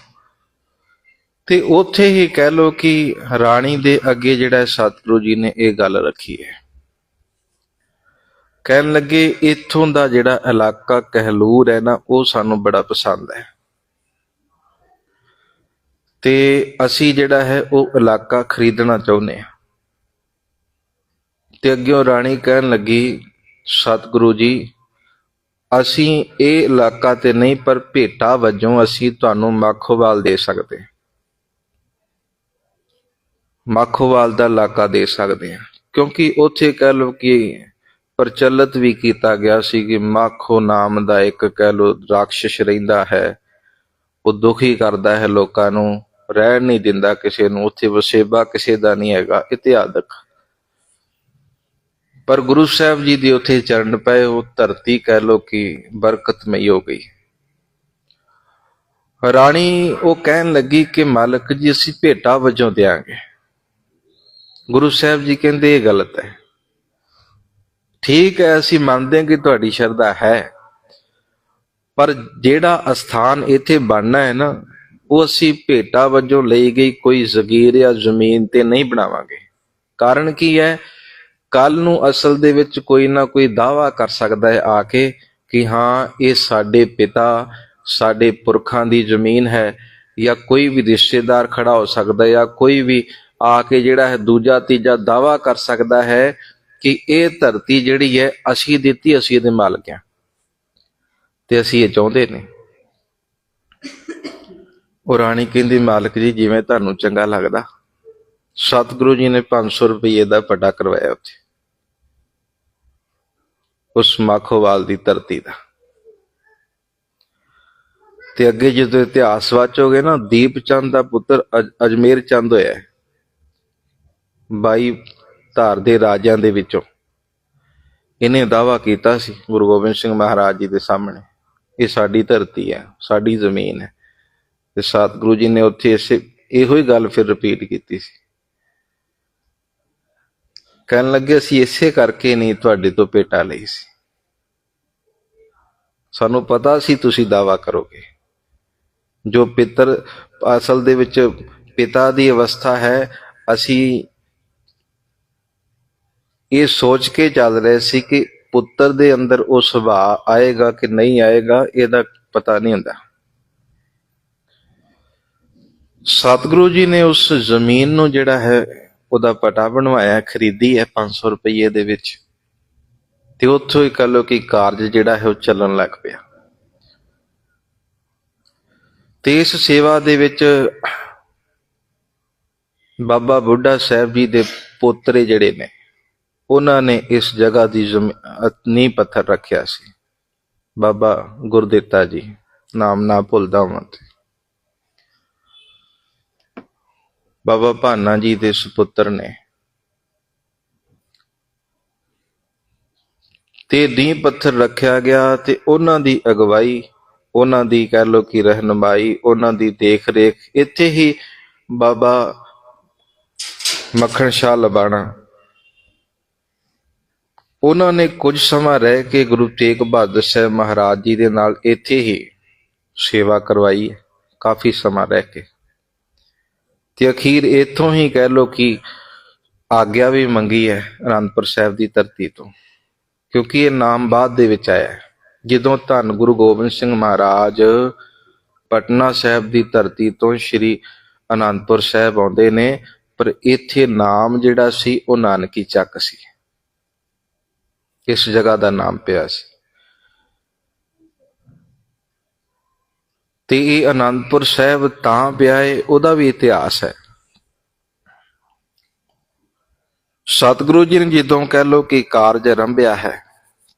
ਤੇ ਉੱਥੇ ਹੀ ਕਹਿ ਲੋ ਕਿ ਰਾਣੀ ਦੇ ਅੱਗੇ ਜਿਹੜਾ ਸਤਿਗੁਰੂ ਜੀ ਨੇ ਇਹ ਗੱਲ ਰੱਖੀ ਹੈ। ਕਹਿਣ ਲੱਗੇ, ਇੱਥੋਂ ਦਾ ਜਿਹੜਾ ਇਲਾਕਾ ਕਹਿਲੂਰ ਹੈ ਨਾ, ਉਹ ਸਾਨੂੰ ਬੜਾ ਪਸੰਦ ਹੈ। ਤੇ ਅਸੀਂ ਜਿਹੜਾ ਹੈ ਉਹ ਇਲਾਕਾ ਖਰੀਦਣਾ ਚਾਹੁੰਦੇ ਹਾਂ। ਤੇ ਅੱਗੇ ਰਾਣੀ ਕਹਿਣ ਲੱਗੀ, ਸਤਿਗੁਰੂ ਜੀ, ਅਸੀਂ ਇਹ ਇਲਾਕਾ ਤੇ ਨਹੀਂ, ਪਰ ਭੇਟਾ ਵਜੋਂ ਅਸੀਂ ਤੁਹਾਨੂੰ ਮਾਖੋਵਾਲ ਦੇ ਸਕਦੇ ਹਾਂ। ਮਾਖੋਵਾਲ ਦਾ ਇਲਾਕਾ ਦੇ ਸਕਦੇ ਹਾਂ। ਕਿਉਂਕਿ ਉੱਥੇ ਕਹਿ ਲਓ ਕਿ ਪ੍ਰਚਲਿਤ ਵੀ ਕੀਤਾ ਗਿਆ ਸੀ ਕਿ ਮਾਖੋ ਨਾਮ ਦਾ ਇੱਕ ਕਹਿ ਲਓ ਰਾਖਸ਼ ਰਹਿੰਦਾ ਹੈ। ਉਹ ਦੁਖੀ ਕਰਦਾ ਹੈ ਲੋਕਾਂ ਨੂੰ। ਰਹਿਣ ਨਹੀਂ ਦਿੰਦਾ ਕਿਸੇ ਨੂੰ, ਉੱਥੇ ਵਸੇਬਾ ਕਿਸੇ ਦਾ ਨਹੀਂ ਹੈਗਾ ਇਤਿਹਾਦਕ ਪਰ ਗੁਰੂ ਸਾਹਿਬ ਜੀ ਦੇ ਉੱਥੇ ਚਰਨ ਪਏ, ਉਹ ਧਰਤੀ ਕਹਿ ਲੋ ਕਿ ਬਰਕਤਮਈ ਹੋ ਗਈ। ਰਾਣੀ ਉਹ ਕਹਿਣ ਲੱਗੀ ਕਿ ਮਾਲਕ ਜੀ, ਅਸੀਂ ਭੇਟਾ ਵਜੋਂ ਦੇਾਂਗੇ ਗੁਰੂ ਸਾਹਿਬ ਜੀ ਕਹਿੰਦੇ, ਇਹ ਗਲਤ ਹੈ। ਠੀਕ ਹੈ, ਅਸੀਂ ਮੰਨਦੇ ਹਾਂ ਕਿ ਤੁਹਾਡੀ ਸ਼ਰਧਾ ਹੈ, ਪਰ ਜਿਹੜਾ ਅਸਥਾਨ ਇੱਥੇ ਬਣਨਾ ਹੈ ਨਾ ਉਹ ਅਸੀਂ ਭੇਟਾ ਵਜੋਂ ਲਈ ਗਈ ਕੋਈ ਜ਼ਗੀਰ ਜਾਂ ਜ਼ਮੀਨ ਤੇ ਨਹੀਂ ਬਣਾਵਾਂਗੇ। ਕਾਰਨ ਕੀ ਹੈ? ਕੱਲ ਨੂੰ ਅਸਲ ਦੇ ਵਿੱਚ ਕੋਈ ਨਾ ਕੋਈ ਦਾਵਾ ਕਰ ਸਕਦਾ ਹੈ ਆ ਕੇ ਕਿ ਹਾਂ, ਇਹ ਸਾਡੇ ਪਿਤਾ, ਸਾਡੇ ਪੁਰਖਾਂ ਦੀ ਜ਼ਮੀਨ ਹੈ ਜਾਂ ਕੋਈ ਵੀ ਰਿਸ਼ਤੇਦਾਰ ਖੜਾ ਹੋ ਸਕਦਾ ਹੈ ਜਾਂ ਕੋਈ ਵੀ ਆ ਕੇ ਜਿਹੜਾ ਹੈ ਦੂਜਾ ਤੀਜਾ ਦਾਵਾ ਕਰ ਸਕਦਾ ਹੈ ਕਿ ਇਹ ਧਰਤੀ ਜਿਹੜੀ ਹੈ ਅਸੀਂ ਦਿੱਤੀ, ਅਸੀਂ ਇਹਦੇ ਮਾਲਕ ਹਾਂ। ਤੇ ਅਸੀਂ ਇਹ ਚਾਹੁੰਦੇ ਨੇ। ਉਹ ਰਾਣੀ ਕਹਿੰਦੀ, ਮਾਲਕ ਜੀ, ਜਿਵੇਂ ਤੁਹਾਨੂੰ ਚੰਗਾ ਲੱਗਦਾ। ਸਤਿਗੁਰੂ ਜੀ ਨੇ 500 ਰੁਪਏ ਦਾ ਪਟਾ ਕਰਵਾਇਆ ਉੱਥੇ। ਉਸ ਮਾਖੋਵਾਲ ਦੀ ਧਰਤੀ ਦਾ। ਤੇ ਅੱਗੇ ਜਦੋਂ ਇਤਿਹਾਸ ਵਾਚੋਗੇ ਨਾ ਦੀਪ ਚੰਦ ਦਾ ਪੁੱਤਰ ਅਜਮੇਰ ਚੰਦ ਹੋਇਆ ਬਾਈ ਧਾਰ ਦੇ ਰਾਜਿਆਂ ਦੇ ਵਿੱਚੋਂ। ਇਹਨੇ ਦਾਵਾ ਕੀਤਾ ਸੀ, ਗੁਰੂ ਗੋਬਿੰਦ ਸਿੰਘ ਮਹਾਰਾਜ ਜੀ ਦੇ ਸਾਹਮਣੇ, ਇਹ ਸਾਡੀ ਧਰਤੀ ਹੈ, ਸਾਡੀ ਜ਼ਮੀਨ ਹੈ। ਤੇ ਸਤਿਗੁਰੂ ਜੀ ਨੇ ਉੱਥੇ ਇਸੇ ਇਹੋ ਹੀ ਗੱਲ ਫਿਰ ਰਿਪੀਟ ਕੀਤੀ ਸੀ। ਕਹਿਣ ਲੱਗੇ, ਅਸੀਂ ਇਸੇ ਕਰਕੇ ਨਹੀਂ ਤੁਹਾਡੇ ਤੋਂ ਭੇਟਾ ਲਈ ਸੀ। ਸਾਨੂੰ ਪਤਾ ਸੀ ਤੁਸੀਂ ਦਾਵਾ ਕਰੋਗੇ। ਜੋ ਪਿੱਤਰ ਅਸਲ ਦੇ ਵਿੱਚ ਪਿਤਾ ਦੀ ਅਵਸਥਾ ਹੈ, ਅਸੀਂ ਇਹ ਸੋਚ ਕੇ ਚੱਲ ਰਹੇ ਸੀ ਕਿ ਪੁੱਤਰ ਦੇ ਅੰਦਰ ਉਹ ਸੁਭਾਅ ਆਏਗਾ ਕਿ ਨਹੀਂ ਆਏਗਾ, ਇਹਦਾ ਪਤਾ ਨਹੀਂ ਹੁੰਦਾ। ਸਤਿਗੁਰੂ ਜੀ ਨੇ ਉਸ ਜ਼ਮੀਨ ਨੂੰ ਜਿਹੜਾ ਹੈ, ਉਹਦਾ ਪਟਾ ਬਣਵਾਇਆ, ਖਰੀਦੀ ਹੈ 500 ਰੁਪਏ ਦੇ ਵਿੱਚ। ਤੇ ਉੱਥੋਂ ਹੀ ਕਹ ਲੋ ਕਿ ਕਾਰਜ ਜਿਹੜਾ ਹੈ, ਉਹ ਚੱਲਣ ਲੱਗ ਪਿਆ। ਤੇ ਇਸ ਸੇਵਾ ਦੇ ਵਿੱਚ ਬਾਬਾ ਬੁੱਢਾ ਸਾਹਿਬ ਜੀ ਦੇ ਪੋਤਰੇ ਜਿਹੜੇ ਨੇ, ਉਹਨਾਂ ਨੇ ਇਸ ਜਗ੍ਹਾ ਦੀ ਨੀ ਪੱਥਰ ਰੱਖਿਆ ਸੀ। ਬਾਬਾ ਗੁਰਦਿੱਤਾ ਜੀ, ਨਾਮ ਨਾ ਭੁੱਲਦਾ ਹਾਂ ਤੇ। ਬਾਬਾ ਭਾਨਾ ਜੀ ਦੇ ਸੁਪੁੱਤਰ ਨੇ। ਤੇ ਨੀ ਪੱਥਰ ਰੱਖਿਆ ਗਿਆ ਤੇ ਉਹਨਾਂ ਦੀ ਅਗਵਾਈ, ਉਹਨਾਂ ਦੀ ਕਹਿ ਲੋ ਕਿ ਰਹਿਨਮਾਈ, ਉਹਨਾਂ ਦੀ ਦੇਖ ਰੇਖ ਇੱਥੇ ਹੀ ਬਾਬਾ ਮੱਖਣ ਸ਼ਾਹ ਲਬਾਣਾ। ਉਹਨਾਂ ਨੇ ਕੁਝ ਸਮਾਂ ਰਹਿ ਕੇ ਗੁਰੂ ਤੇਗ ਬਹਾਦਰ ਸਾਹਿਬ ਮਹਾਰਾਜ ਜੀ ਦੇ ਨਾਲ ਇੱਥੇ ਹੀ ਸੇਵਾ ਕਰਵਾਈ, ਕਾਫੀ ਸਮਾਂ ਰਹਿ ਕੇ। ਤੇ ਅਖੀਰ ਇੱਥੋਂ ਹੀ ਕਹਿ ਲੋ ਕਿ ਆਗਿਆ ਵੀ ਮੰਗੀ ਹੈ ਅਨੰਦਪੁਰ ਸਾਹਿਬ ਦੀ ਧਰਤੀ ਤੋਂ, ਕਿਉਂਕਿ ਇਹ ਨਾਮ ਬਾਅਦ ਦੇ ਵਿੱਚ ਆਇਆ ਜਦੋਂ ਧੰਨ ਗੁਰੂ ਗੋਬਿੰਦ ਸਿੰਘ ਮਹਾਰਾਜ ਪਟਨਾ ਸਾਹਿਬ ਦੀ ਧਰਤੀ ਤੋਂ ਸ੍ਰੀ ਅਨੰਦਪੁਰ ਸਾਹਿਬ ਆਉਂਦੇ ਨੇ, ਪਰ ਇੱਥੇ ਨਾਮ ਜਿਹੜਾ ਸੀ ਉਹ ਨਾਨਕੀ ਚੱਕ ਸੀ। ਇਸ ਜਗ੍ਹਾ ਦਾ ਨਾਮ ਪਿਆ ਸੀ। ਤੇ ਇਹ ਅਨੰਦਪੁਰ ਸਾਹਿਬ ਤਾਂ ਪਿਆ ਹੈ ਉਹਦਾ ਵੀ ਇਤਿਹਾਸ ਹੈ। ਸਤਿਗੁਰੂ ਜੀ ਨੇ ਜਦੋਂ ਕਹਿ ਲੋ ਕਿ ਕਾਰਜ ਆਰੰਭਿਆ ਹੈ,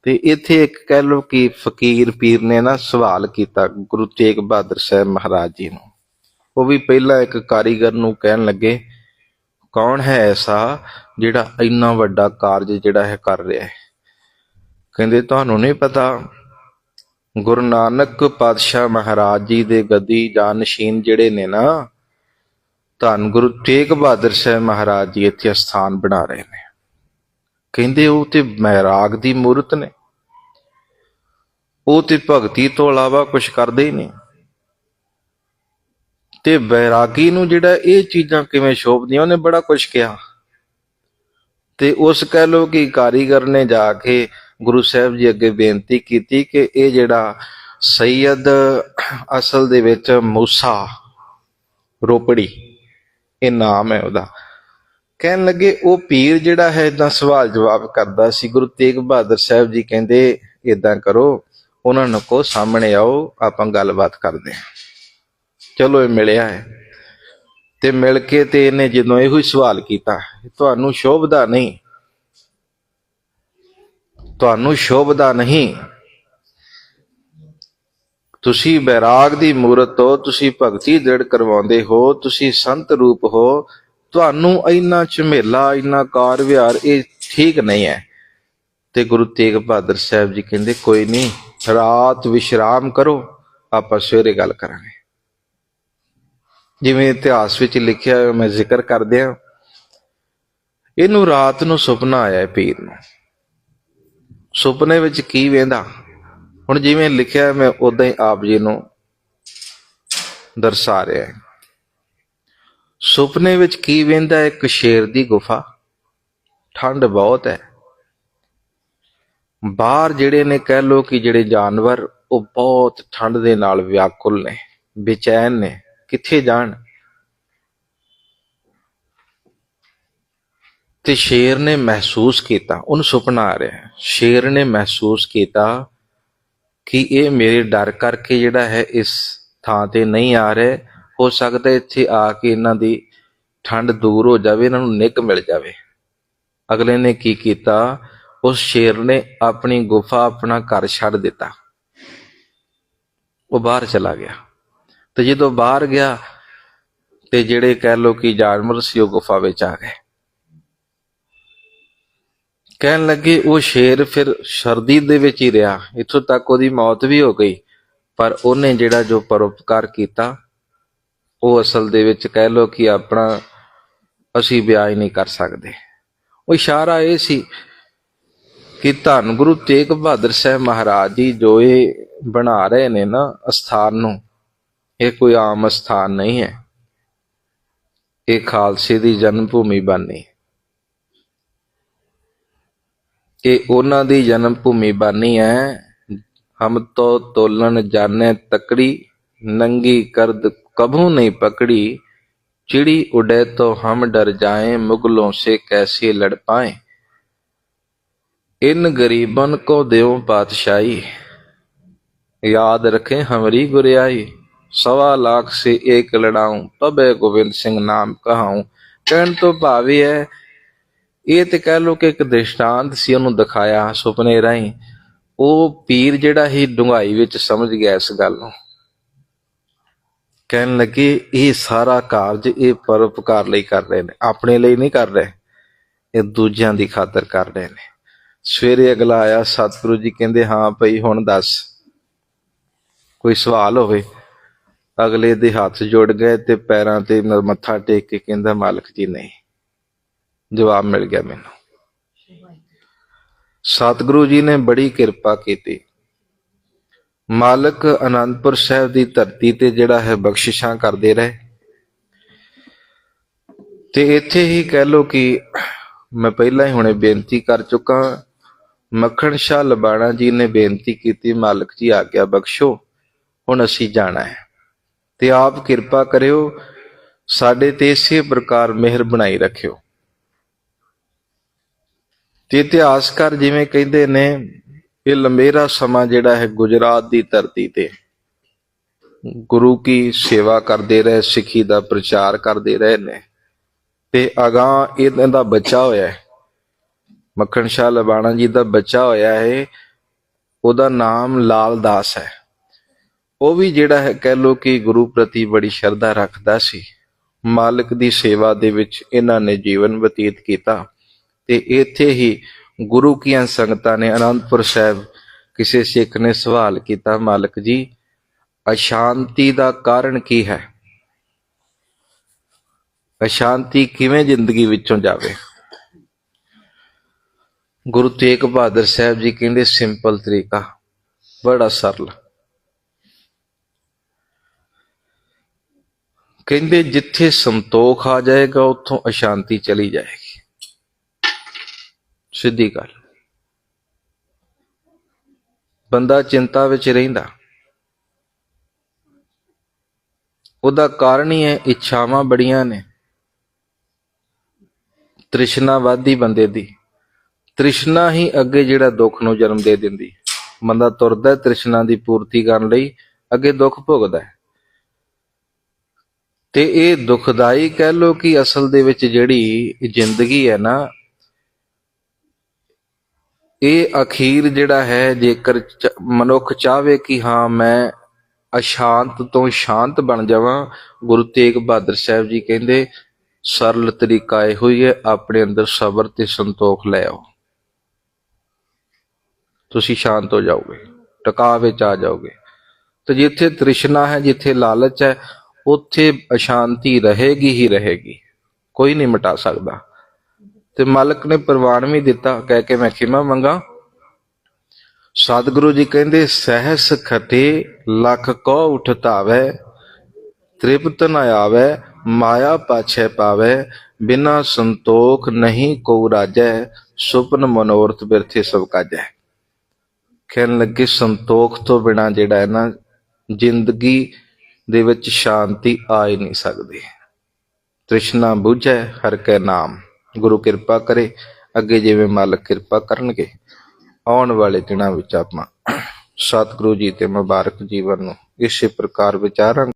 ਤੇ ਇੱਥੇ ਇੱਕ ਕਹਿ ਲੋ ਕਿ ਫਕੀਰ ਪੀਰ ਨੇ ਨਾ ਸਵਾਲ ਕੀਤਾ ਗੁਰੂ ਤੇਗ ਬਹਾਦਰ ਸਾਹਿਬ ਮਹਾਰਾਜ ਜੀ ਨੂੰ। ਉਹ ਵੀ ਪਹਿਲਾਂ ਇੱਕ ਕਾਰੀਗਰ ਨੂੰ ਕਹਿਣ ਲੱਗੇ, ਕੌਣ ਹੈ ਐਸਾ ਜਿਹੜਾ ਇੰਨਾ ਵੱਡਾ ਕਾਰਜ ਜਿਹੜਾ ਹੈ ਕਰ ਰਿਹਾ ਹੈ? ਕਹਿੰਦੇ, ਤੁਹਾਨੂੰ ਨਹੀਂ ਪਤਾ। ਗੁਰੂ ਨਾਨਕ ਪਾਤਸ਼ਾਹ ਮਹਾਰਾਜ ਜੀ ਦੇ ਗੱਦੀ ਜਾਨਸ਼ੀਨ ਜਿਹੜੇ ਨੇ ਨਾ, ਧੰਨ ਗੁਰੂ ਤੇਗ ਬਹਾਦਰ ਸਾਹਿਬ ਮਹਾਰਾਜ ਜੀ ਇੱਥੇ ਸਥਾਨ ਬਣਾ ਰਹੇ ਨੇ। ਕਹਿੰਦੇ ਉਹ ਤੇ ਮਹਿਰਾਗ ਦੀ ਮੂਰਤ ਨੇ। ਉਹ ਤੇ ਭਗਤੀ ਤੋਂ ਇਲਾਵਾ ਕੁਝ ਕਰਦੇ ਹੀ ਨਹੀਂ। ਤੇ ਬੈਰਾਗੀ ਨੂੰ ਜਿਹੜਾ ਇਹ ਚੀਜ਼ਾਂ ਕਿਵੇਂ ਸ਼ੋਭਦੀਆਂ, ਉਹਨੇ ਬੜਾ ਕੁਝ ਕਿਹਾ। ਤੇ ਉਸ ਕਹਿ ਲੋ ਕਿ ਕਾਰੀਗਰ ਨੇ ਜਾ ਕੇ ਗੁਰੂ ਸਾਹਿਬ ਜੀ ਅੱਗੇ ਬੇਨਤੀ ਕੀਤੀ ਕਿ ਇਹ ਜਿਹੜਾ ਸੈਯਦ ਅਸਲ ਦੇ ਵਿੱਚ ਮੂਸਾ ਰੋਪੜੀ, ਇਹ ਨਾਮ ਹੈ ਉਹਦਾ। ਕਹਿਣ ਲੱਗੇ ਉਹ ਪੀਰ ਜਿਹੜਾ ਹੈ ਇਦਾਂ ਸਵਾਲ ਜਵਾਬ ਕਰਦਾ ਸੀ। ਗੁਰੂ ਤੇਗ ਬਹਾਦਰ ਸਾਹਿਬ ਜੀ ਕਹਿੰਦੇ ਇਦਾਂ ਕਰੋ, ਉਹਨਾਂ ਨੂੰ ਕੋ ਸਾਹਮਣੇ ਆਓ, ਆਪਾਂ ਗੱਲਬਾਤ ਕਰਦੇ ਹਾਂ। ਚਲੋ ਇਹ ਮਿਲਿਆ ਹੈ। ਤੇ ਮਿਲ ਕੇ ਤੇ ਇਹਨੇ ਜਦੋਂ ਇਹੋ ਹੀ ਸਵਾਲ ਕੀਤਾ, ਤੁਹਾਨੂੰ ਸ਼ੋਭਦਾ ਨਹੀਂ ਤੁਹਾਨੂੰ ਸ਼ੋਭਦਾ ਨਹੀਂ। ਤੁਸੀਂ ਬੈਰਾਗ ਦੀ ਮੂਰਤ ਹੋ, ਤੁਸੀਂ ਭਗਤੀ ਦ੍ਰਿੜ ਕਰਵਾਉਂਦੇ ਹੋ, ਤੁਸੀਂ ਸੰਤ ਰੂਪ ਹੋ, ਤੁਹਾਨੂੰ ਇੰਨਾ ਝਮੇਲਾ, ਇੰਨਾ ਕਾਰ ਵਿਹਾਰ, ਇਹ ਠੀਕ ਨਹੀਂ ਹੈ। ਤੇ ਗੁਰੂ ਤੇਗ ਬਹਾਦਰ ਸਾਹਿਬ ਜੀ ਕਹਿੰਦੇ, ਕੋਈ ਨਹੀਂ, ਰਾਤ ਵਿਸ਼ਰਾਮ ਕਰੋ, ਆਪਾਂ ਸਵੇਰੇ ਗੱਲ ਕਰਾਂਗੇ। ਜਿਵੇਂ ਇਤਿਹਾਸ ਵਿੱਚ ਲਿਖਿਆ ਹੋਇਆ ਮੈਂ ਜ਼ਿਕਰ ਕਰਦਿਆਂ, ਇਹਨੂੰ ਰਾਤ ਨੂੰ ਸੁਪਨਾ ਆਇਆ ਪੀਰ ਨੂੰ। ਸੁਪਨੇ ਵਿੱਚ ਕੀ ਵੇਂਦਾ ਹੁਣ ਜਿਵੇਂ ਲਿਖਿਆ ਮੈਂ ਉਦਾਂ ਹੀ ਆਪ ਜੀ ਨੂੰ ਦਰਸਾ ਰਿਹਾ ਹਾਂ। ਸੁਪਨੇ ਵਿੱਚ ਕੀ ਵੇਂਦਾ ਇੱਕ ਸ਼ੇਰ ਦੀ ਗੁਫਾ। ਠੰਡ ਬਹੁਤ ਹੈ। ਬਾਹਰ ਜਿਹੜੇ ਨੇ ਕਹਿ ਲੋ ਕਿ ਜਿਹੜੇ ਜਾਨਵਰ, ਉਹ ਬਹੁਤ ਠੰਡ ਦੇ ਨਾਲ ਵਿਆਕੁਲ ਨੇ, ਬੇਚੈਨ ਨੇ, ਕਿੱਥੇ ਜਾਣ? ਤੇ ਸ਼ੇਰ ਨੇ ਮਹਿਸੂਸ ਕੀਤਾ, ਉਹਨੂੰ ਸੁਪਨਾ ਆ ਰਿਹਾ ਸ਼ੇਰ ਨੇ ਮਹਿਸੂਸ ਕੀਤਾ ਕਿ ਇਹ ਮੇਰੇ ਡਰ ਕਰਕੇ ਜਿਹੜਾ ਹੈ, ਇਸ ਥਾਂ ਤੇ ਨਹੀਂ ਆ ਰਿਹਾ। ਹੋ ਸਕਦਾ ਇੱਥੇ ਆ ਕੇ ਇਹਨਾਂ ਦੀ ਠੰਡ ਦੂਰ ਹੋ ਜਾਵੇ, ਇਹਨਾਂ ਨੂੰ ਨਿੱਘ ਮਿਲ ਜਾਵੇ। ਅਗਲੇ ਨੇ ਕੀ ਕੀਤਾ? ਉਸ ਸ਼ੇਰ ਨੇ ਆਪਣੀ ਗੁਫਾ ਆਪਣਾ ਘਰ ਛੱਡ ਦਿੱਤਾ। ਉਹ ਬਾਹਰ ਚਲਾ ਗਿਆ। ਤੇ ਜਦੋਂ ਬਾਹਰ ਗਿਆ, ਤੇ ਜਿਹੜੇ ਕਹਿ ਲੋ ਕਿ ਜਾਨਵਰ ਸੀ, ਉਹ ਗੁਫਾ ਵਿੱਚ ਆ ਗਏ। ਕਹਿਣ ਲੱਗੇ, ਉਹ ਸ਼ੇਰ ਫਿਰ ਸਰਦੀ ਦੇ ਵਿੱਚ ਹੀ ਰਿਹਾ। ਇੱਥੋਂ ਤੱਕ ਉਹਦੀ ਮੌਤ ਵੀ ਹੋ ਗਈ। ਪਰ ਉਹਨੇ ਜਿਹੜਾ ਜੋ ਪਰਉਪਕਾਰ ਕੀਤਾ, ਉਹ ਅਸਲ ਦੇ ਵਿੱਚ ਕਹਿ ਲੋ ਕਿ ਆਪਣਾ ਅਸੀਂ ਵਿਆਹ ਨਹੀਂ ਕਰ ਸਕਦੇ। ਉਹ ਇਸ਼ਾਰਾ ਇਹ ਸੀ ਕਿ ਧੰਨ ਗੁਰੂ ਤੇਗ ਬਹਾਦਰ ਸਾਹਿਬ ਮਹਾਰਾਜ ਜੀ ਜੋ ਇਹ ਬਣਾ ਰਹੇ ਨੇ ਨਾ ਅਸਥਾਨ ਨੂੰ, ਇਹ ਕੋਈ ਆਮ ਅਸਥਾਨ ਨਹੀਂ ਹੈ। ਇਹ ਖਾਲਸੇ ਦੀ ਜਨਮ ਭੂਮੀ ਬਾਨੀ ਇਹ ਉਹਨਾਂ ਦੀ ਜਨਮ ਭੂਮੀ ਬਾਨੀ ਹੈ ਹਮ ਤੋ ਤੋਲਨ ਜਾਣੇ ਤਕੜੀ, ਨੰਗੀ ਕਰਦ ਕਭੂ ਨਹੀਂ ਪਕੜੀ। ਚਿੜੀ ਉਡੇ ਤੋ ਹਮ ਡਰ ਜਾਏ, ਮੁਗਲੋਂ ਸੇ ਕੈਸੇ ਲੜ ਪਾਏ। ਇਨ ਗਰੀਬਨ ਕੋ ਦਿਓ ਪਾਤਸ਼ਾਹੀ ਯਾਦ ਰਖੇ ਹਮਰੀ ਗੁਰਿਆਈ। ਸਵਾ ਲੱਖ ਸੇ ਇੱਕ ਲੜਾਉ, ਤਬੇ ਗੋਬਿੰਦ ਸਿੰਘ ਨਾਮ ਕਹਾਉ। ਕਹਿਣ ਤੋਂ ਭਾਵੀ ਹੈ ਇਹ ਤੇ ਕਹਿ ਲੋ ਕਿ ਇੱਕ ਦ੍ਰਿਸ਼ਟਾਂਤ ਸੀ, ਉਹਨੂੰ ਦਿਖਾਇਆ ਸੁਪਨੇ ਰਾਹੀਂ। ਉਹ ਪੀਰ ਜਿਹੜਾ ਹੀ ਡੁੰਗਾਈ ਵਿੱਚ ਸਮਝ ਗਿਆ ਇਸ ਗੱਲ ਨੂੰ। ਕਹਿਣ ਲੱਗੇ, ਇਹ ਸਾਰਾ ਕਾਰਜ ਇਹ ਪਰਉਪਕਾਰ ਲਈ ਕਰ ਰਹੇ ਨੇ। ਆਪਣੇ ਲਈ ਨਹੀਂ ਕਰ ਰਹੇ, ਇਹ ਦੂਜਿਆਂ ਦੀ ਖਾਤਰ ਕਰ ਰਹੇ ਨੇ। ਸਵੇਰੇ ਅਗਲਾ ਆਇਆ, ਸਤਿਗੁਰੂ ਜੀ ਕਹਿੰਦੇ, ਹਾਂ ਭਈ, ਹੁਣ ਦੱਸ। ਕੋਈ ਸਵਾਲ ਹੋਵੇ? ਅਗਲੇ ਦੇ ਹੱਥ ਜੁੜ ਗਏ ਤੇ ਪੈਰਾਂ ਤੇ ਮ- ਮੱਥਾ ਟੇਕ ਕੇ ਕਹਿੰਦਾ, ਮਾਲਕ ਜੀ, ਨਹੀਂ। ਜਵਾਬ ਮਿਲ ਗਿਆ ਮੈਨੂੰ। ਸਤਿਗੁਰੂ ਜੀ ਨੇ ਬੜੀ ਕਿਰਪਾ ਕੀਤੀ। ਮਾਲਕ ਅਨੰਦਪੁਰ ਸਾਹਿਬ ਦੀ ਧਰਤੀ ਤੇ ਜਿਹੜਾ ਹੈ ਬਖਸ਼ਿਸ਼ਾਂ ਕਰਦੇ ਰਹੇ। ਤੇ ਇੱਥੇ ਹੀ ਕਹਿ ਲੋ ਕਿ ਮੈਂ ਪਹਿਲਾਂ ਹੀ ਹੁਣੇ ਬੇਨਤੀ ਕਰ ਚੁੱਕਾ ਮੱਖਣ ਸ਼ਾਹ ਲਬਾਣਾ ਜੀ ਨੇ ਬੇਨਤੀ ਕੀਤੀ, ਮਾਲਕ ਜੀ ਆਗਿਆ ਬਖਸ਼ੋ, ਹੁਣ ਅਸੀਂ ਜਾਣਾ ਹੈ। ਤੇ ਆਪ ਕਿਰਪਾ ਕਰਿਓ, ਸਾਡੇ ਤੇ ਇਸੇ ਪ੍ਰਕਾਰ ਮਿਹਰ ਬਣਾਈ ਰੱਖਿਓ। ਤੇ ਇਤਿਹਾਸਕਾਰ ਜਿਵੇਂ ਕਹਿੰਦੇ ਨੇ, ਇਹ ਲੰਬੇਰਾ ਸਮਾਂ ਜਿਹੜਾ ਹੈ ਗੁਜਰਾਤ ਦੀ ਧਰਤੀ ਤੇ। ਗੁਰੂ ਕੀ ਸੇਵਾ ਕਰਦੇ ਰਹੇ, ਸਿੱਖੀ ਦਾ ਪ੍ਰਚਾਰ ਕਰਦੇ ਰਹੇ ਨੇ। ਤੇ ਅਗਾਹ ਇਹਨਾਂ ਦਾ ਬੱਚਾ ਹੋਇਆ ਹੈ। ਮੱਖਣ ਸ਼ਾਹ ਲਬਾਣਾ ਜੀ ਦਾ ਬੱਚਾ ਹੋਇਆ ਹੈ। ਉਹਦਾ ਨਾਮ ਲਾਲ ਦਾਸ ਹੈ। ਉਹ ਵੀ ਜਿਹੜਾ ਹੈ ਕਹਿ ਲੋ ਕਿ ਗੁਰੂ ਪ੍ਰਤੀ ਬੜੀ ਸ਼ਰਧਾ ਰੱਖਦਾ ਸੀ। ਮਾਲਕ ਦੀ ਸੇਵਾ ਦੇ ਵਿੱਚ ਇਹਨਾਂ ਨੇ ਜੀਵਨ ਬਤੀਤ ਕੀਤਾ। ਤੇ ਇੱਥੇ ਹੀ ਗੁਰੂ ਕੀਆਂ ਸੰਗਤਾਂ ਨੇ ਅਨੰਦਪੁਰ ਸਾਹਿਬ ਕਿਸੇ ਸਿੱਖ ਨੇ ਸਵਾਲ ਕੀਤਾ, ਮਾਲਕ ਜੀ, ਅਸ਼ਾਂਤੀ ਦਾ ਕਾਰਨ ਕੀ ਹੈ? ਅਸ਼ਾਂਤੀ ਕਿਵੇਂ ਜ਼ਿੰਦਗੀ ਵਿੱਚੋਂ ਜਾਵੇ? ਗੁਰੂ ਤੇਗ ਬਹਾਦਰ ਸਾਹਿਬ ਜੀ ਕਹਿੰਦੇ ਸਿੰਪਲ ਤਰੀਕਾ, ਬੜਾ ਸਰਲ। ਕਹਿੰਦੇ, ਜਿੱਥੇ ਸੰਤੋਖ ਆ ਜਾਏਗਾ, ਉੱਥੋਂ ਅਸ਼ਾਂਤੀ ਚਲੀ ਜਾਏਗੀ। ਸਿੱਧੀ ਗੱਲ। ਬੰਦਾ ਚਿੰਤਾ ਵਿੱਚ ਰਹਿੰਦਾ। ਉਹਦਾ ਕਾਰਨ ਹੀ ਹੈ ਇੱਛਾਵਾਂ ਬੜੀਆਂ ਨੇ। ਤ੍ਰਿਸ਼ਨਾਵਾਦੀ ਬੰਦੇ ਦੀ। ਤ੍ਰਿਸ਼ਨਾ ਹੀ ਅੱਗੇ ਜਿਹੜਾ ਦੁੱਖ ਨੂੰ ਜਨਮ ਦੇ ਦਿੰਦੀ। ਬੰਦਾ ਤੁਰਦਾ ਤ੍ਰਿਸ਼ਨਾ ਦੀ ਪੂਰਤੀ ਕਰਨ ਲਈ, ਅੱਗੇ ਦੁੱਖ ਭੋਗਦਾ ਹੈ। ਤੇ ਇਹ ਦੁਖਦਾਈ ਕਹਿ ਲੋ ਕਿ ਅਸਲ ਦੇ ਵਿੱਚ ਜਿਹੜੀ ਜ਼ਿੰਦਗੀ ਹੈ ਨਾ ਇਹ ਅਖੀਰ ਜਿਹੜਾ ਹੈ, ਜੇਕਰ ਮਨੁੱਖ ਚਾਹਵੇ ਕਿ ਹਾਂ, ਮੈਂ ਅਸ਼ਾਂਤ ਤੋਂ ਸ਼ਾਂਤ ਬਣ ਜਾਵਾਂ, ਗੁਰੂ ਤੇਗ ਬਹਾਦਰ ਸਾਹਿਬ ਜੀ ਕਹਿੰਦੇ, ਸਰਲ ਤਰੀਕਾ ਇਹੋ ਹੀ ਹੈ, ਆਪਣੇ ਅੰਦਰ ਸਬਰ ਤੇ ਸੰਤੋਖ ਲੈ ਆਓ। ਤੁਸੀਂ ਸ਼ਾਂਤ ਹੋ ਜਾਓਗੇ ਟਿਕਾ ਵਿੱਚ ਆ ਜਾਓਗੇ। ਤੇ ਜਿੱਥੇ ਤ੍ਰਿਸ਼ਨਾ ਹੈ, ਜਿੱਥੇ ਲਾਲਚ ਹੈ, ਉੱਥੇ ਅਸ਼ਾਂਤੀ ਰਹੇਗੀ ਹੀ ਰਹੇਗੀ, ਕੋਈ ਨਹੀਂ ਮਿਟਾ ਸਕਦਾ। ਤੇ ਮਾਲਕ ਨੇ ਪ੍ਰਵਾਨ ਵੀ ਦਿੱਤਾ, ਕਹਿ ਕੇ ਮੈਂ ਖਿਮਾ ਮੰਗਾ। ਸਤਿਗੁਰੂ ਜੀ ਕਹਿੰਦੇ, ਸਹਿਸ ਖਤੇ ਲੱਖ ਕੋ ਉਠਤਾਵੇ ਤ੍ਰਿਪਤ ਨ ਆਵੇ, ਮਾਇਆ ਪਾਛੈ ਪਾਵੇ, ਬਿਨਾ ਸੰਤੋਖ ਨਹੀਂ ਕੋ ਰਾਜੈ, ਸੁਪਨ ਮਨੋਰਥ ਬਿਰਥੇ ਸਭ ਕਾਜੈ। ਕਹਿਣ ਲੱਗੇ, ਸੰਤੋਖ ਤੋਂ ਬਿਨਾ ਜਿਹੜਾ ਹੈ ਨਾ, ਜ਼ਿੰਦਗੀ ਦੇ ਵਿੱਚ ਸ਼ਾਂਤੀ ਆ ਹੀ ਨਹੀਂ ਸਕਦੀ। ਤ੍ਰਿਸ਼ਨਾ ਬੁਝੈ, ਹਰ ਕੈ ਨਾਮ। ਗੁਰੂ ਕਿਰਪਾ ਕਰੇ, ਅੱਗੇ ਜਿਵੇਂ ਮਾਲਕ ਕਿਰਪਾ ਕਰਨਗੇ। ਆਉਣ ਵਾਲੇ ਦਿਨਾਂ ਵਿੱਚ ਆਪਾਂ ਸਤਿਗੁਰੂ ਜੀ ਤੇ ਮੁਬਾਰਕ ਜੀਵਨ ਨੂੰ ਇਸੇ ਪ੍ਰਕਾਰ ਵਿਚਾਰਾਂਗੇ।